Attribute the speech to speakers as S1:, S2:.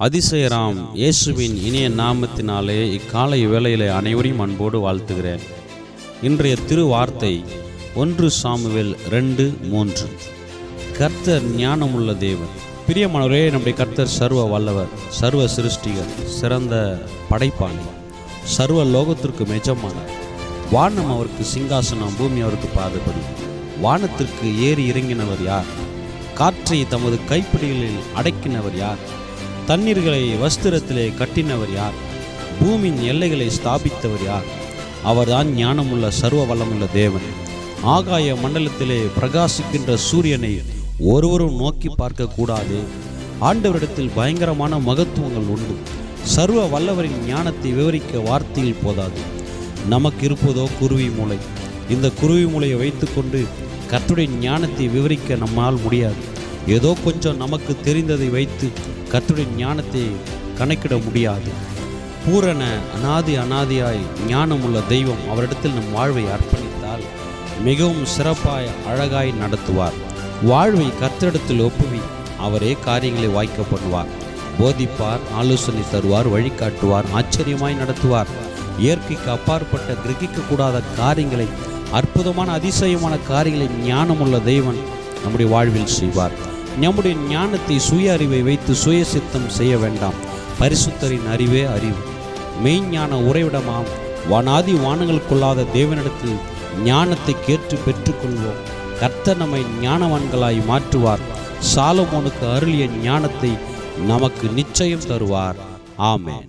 S1: அதிசயராம் இயேசுவின் இனிய நாமத்தினாலே இக்காலை வேளையிலே அனைவரையும் அன்போடு வாழ்த்துகிறேன். இன்றைய திரு வார்த்தை ஒன்று சாமுவேல் ரெண்டு மூன்று. கர்த்தர் ஞானமுள்ள தேவன். பிரியமானவரே நம்முடைய கர்த்தர் சர்வ வல்லவர் சர்வ சிருஷ்டிகர் சிறந்த படைப்பாளி சர்வ லோகத்திற்கு மெஜமானவர் வானம் அவருக்கு சிங்காசனம் பூமி அவருக்கு பாதுபடி வானத்திற்கு ஏறி இறங்கினவர் யார்? காற்றை தமது கைப்பிடிகளில் அடக்கினவர் யார்? தண்ணீர்களை வஸ்திரத்திலே கட்டினவர் யார்? பூமியின் எல்லைகளை ஸ்தாபித்தவர் யார்? அவர்தான் ஞானமுள்ள சர்வ வல்லமுள்ள தேவன். ஆகாய மண்டலத்திலே பிரகாசிக்கின்ற சூரியனை ஒருவரும் நோக்கி பார்க்க கூடாது ஆண்டவரிடத்தில் பயங்கரமான மகத்துவங்கள் உண்டு. சர்வ வல்லவரின் ஞானத்தை விவரிக்க வார்த்தையில் போதாது. நமக்கு இருப்பதோ குருவி மூளை. இந்த குருவி மூளையை வைத்துக்கொண்டு கர்த்தருடைய ஞானத்தை விவரிக்க நம்மால் முடியாது. ஏதோ கொஞ்சம் நமக்கு தெரிந்ததை வைத்து கர்த்தருடைய ஞானத்தை கணக்கிட முடியாது. பூரண அனாதி அனாதியாய் ஞானமுள்ள தெய்வம் அவரிடத்தில் நம் வாழ்வை அர்ப்பணித்தால் மிகவும் சிறப்பாய் அழகாய் நடத்துவார். வாழ்வை கர்த்தரிடத்தில் ஒப்புவி அவரே காரியங்களை வாய்க்க பண்ணுவார். போதிப்பார் ஆலோசனை தருவார் வழிகாட்டுவார் ஆச்சரியமாய் நடத்துவார். இயற்கைக்கு அப்பாற்பட்ட கிரகிக்கக்கூடாத காரியங்களை அற்புதமான அதிசயமான காரியங்களை ஞானமுள்ள தெய்வன் நம்முடைய வாழ்வில் செய்வார். நம்முடைய ஞானத்தை சுய அறிவை வைத்து சுய சித்தம் செய்ய வேண்டாம். பரிசுத்தரின் அறிவே அறிவு. மெய்ஞான உறைவிடமாம். வானாதி வானங்களுக்குள்ளாத தேவனிடத்தில் ஞானத்தை கேட்டு பெற்றுக்கொள்வோம். கர்த்தர் நம்மை ஞானவான்களாய் மாற்றுவார். சாலமோனுக்கு அருளிய ஞானத்தை நமக்கு நிச்சயம் தருவார். ஆமேன்.